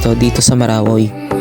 pwesto dito sa Marawoy.